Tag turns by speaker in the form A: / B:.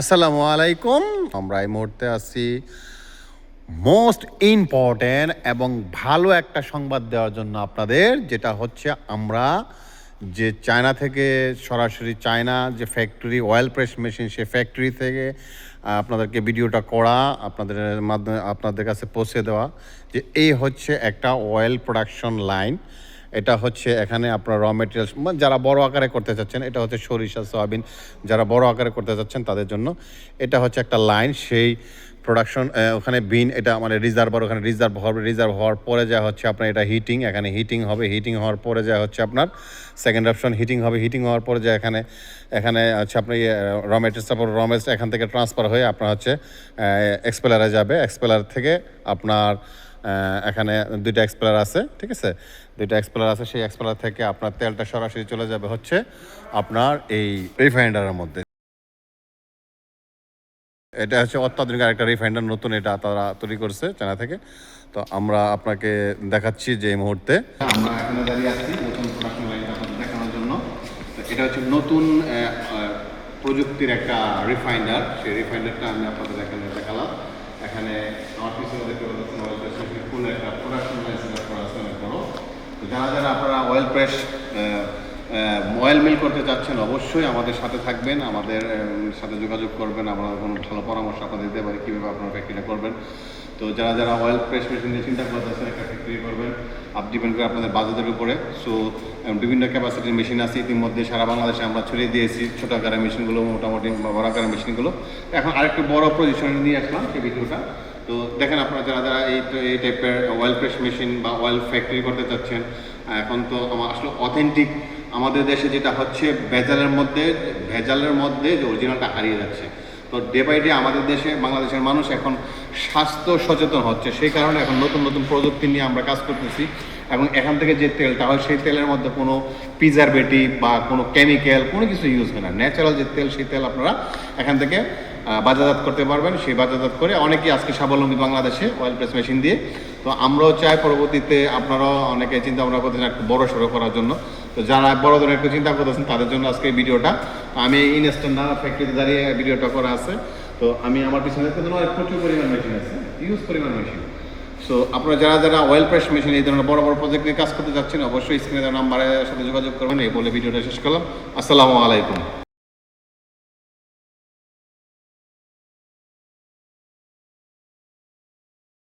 A: আসসালামু আলাইকুম। আমরা এই মুহূর্তে আছি মোস্ট ইম্পর্ট্যান্ট এবং ভালো একটা সংবাদ দেওয়ার জন্য আপনাদের, যেটা হচ্ছে আমরা যে চায়না থেকে সরাসরি চায়না যে ফ্যাক্টরি অয়েল প্রেস মেশিন সে ফ্যাক্টরি থেকে আপনাদেরকে ভিডিওটা করা, আপনাদের মাধ্যমে, আপনাদের কাছে পৌঁছে দেওয়া যে এই হচ্ছে একটা অয়েল প্রোডাকশন লাইন এটা হচ্ছে এখানে আপনার র মেটেরিয়ালস যারা বড় আকারে করতে চাচ্ছেন, এটা হচ্ছে সরিষা, সয়াবিন, যারা বড় আকারে করতে চাচ্ছেন তাদের জন্য। এটা হচ্ছে একটা লাইন সেই প্রোডাকশন ওখানে বিন এটা মানে রিজার্ভার ওখানে রিজার্ভ হবে রিজার্ভ হওয়ার পরে যা হচ্ছে আপনার এটা হিটিং এখানে হিটিং হবে হিটিং হওয়ার পরে যা হচ্ছে আপনার সেকেন্ড অপশন হিটিং হবে হিটিং হওয়ার পরে যা এখানে এখানে হচ্ছে আপনার র মেটেরিয়ালস তারপর র মেটেরিয়ালস এখান থেকে ট্রান্সফার হয়ে আপনার হচ্ছে এক্সপেলারে যাবে। এক্সপেলার থেকে আপনার এখানে দুইটা এক্সপ্লেয়ার আছে, ঠিক আছে? দুইটা এক্সপ্লার আছে, সেই এক্সপ্লেয়ার থেকে আপনার তেলটা সরাসরি চলে যাবে হচ্ছে আপনার এই রিফাইন্ডারের মধ্যে। এটা হচ্ছে অত্যাধুনিক আরেকটা রিফাইন্ডার নতুন এটা তারা তৈরি করছে চায়না থেকে। তো আমরা আপনাকে দেখাচ্ছি যে এই মুহূর্তে। আমরা এখানে দাঁড়িয়ে আছি নতুন প্রোডাকশন লাইনটা দেখানোর জন্য। এটা হচ্ছে নতুন প্রযুক্তির একটা রিফাইন্ডার সেই রিফাইন্ডারটা আমি আপনাদের এখানে দেখালাম। এখানে আমার পিছনে দেখতে পাচ্ছেন অয়েল প্রেস ফুল একটা প্রোডাকশন লাইন সেট করা আছে অনেক বড় তো যারা যারা আপনারা অয়েল প্রেস অয়েল মিল করতে চাচ্ছেন, অবশ্যই আমাদের সাথে থাকবেন, আমাদের সাথে যোগাযোগ করবেন, আমরা কোনো ভালো পরামর্শ আপনাদের দিতে পারি, কীভাবে আপনারা ফ্যাক্টরিটা করবেন। তো যারা যারা অয়েল প্রেস মেশিন নিয়ে চিন্তা করতেছেন, একটা ফ্যাক্টরি করবেন আপ ডিপেন্ড করে আপনাদের বাজেটের উপরে। সো বিভিন্ন ক্যাপাসিটির মেশিন আছে, ইতিমধ্যে সারা বাংলাদেশে আমরা ছড়িয়ে দিয়েছি ছোট আকারের মেশিনগুলো মোটামুটি বড় আকারের মেশিনগুলো এখন আরেকটু বড় পজিশনে নিয়ে আসলাম, সেই ভিডিওটা তো দেখেন আপনারা যারা যারা এই এই টাইপের অয়েল প্রেস মেশিন বা অয়েল ফ্যাক্টরি করতে চাচ্ছেন এখন তো আমার আসলে অথেন্টিক আমাদের দেশে যেটা হচ্ছে ভেজালের মধ্যে ভেজালের মধ্যে যে অরিজিনালটা হারিয়ে যাচ্ছে। তো ডে বাই ডে আমাদের দেশে, বাংলাদেশের মানুষ এখন স্বাস্থ্য সচেতন হচ্ছে। সেই কারণে এখন নতুন নতুন প্রযুক্তি নিয়ে আমরা কাজ করতেছি। এবং এখান থেকে যে তেলটা হয় সেই তেলের মধ্যে কোনো প্রিজারভেটিভ বা কোনো কেমিক্যাল কোনো কিছু ইউজ হয় না। ন্যাচারাল যে তেল, সেই তেল আপনারা এখান থেকে বাজারজাত করতে পারবেন। সেই বাজারজাত করে অনেকেই আজকে স্বাবলম্বী বাংলাদেশে অয়েল প্রেস মেশিন দিয়ে। তো আমরাও চাই পরবর্তীতে আপনারাও অনেকে চিন্তা ভাবনা করতেছেন একটু বড় সড়ো করার জন্য। তো যারা বড় ধরনের একটু চিন্তা করতেছেন, তাদের জন্য আজকে ভিডিওটা। আমি ইনস্ট্যান্ট ফ্যাক্টরিতে দাঁড়িয়ে ভিডিওটা করা আছে। তো আমি আমার পিছনে প্রচুর পরিমাণ মেশিন আছে। ইউজ পরিমাণ মেশিন সো আপনারা যারা যারা অয়েল প্রেস মেশিন এই ধরনের বড় বড় প্রজেক্ট নিয়ে কাজ করতে যাচ্ছেন অবশ্যই স্ক্রিনে নাম্বারের সাথে যোগাযোগ করবেন। এই বলে ভিডিওটা শেষ করলাম। আসসালামু আলাইকুম।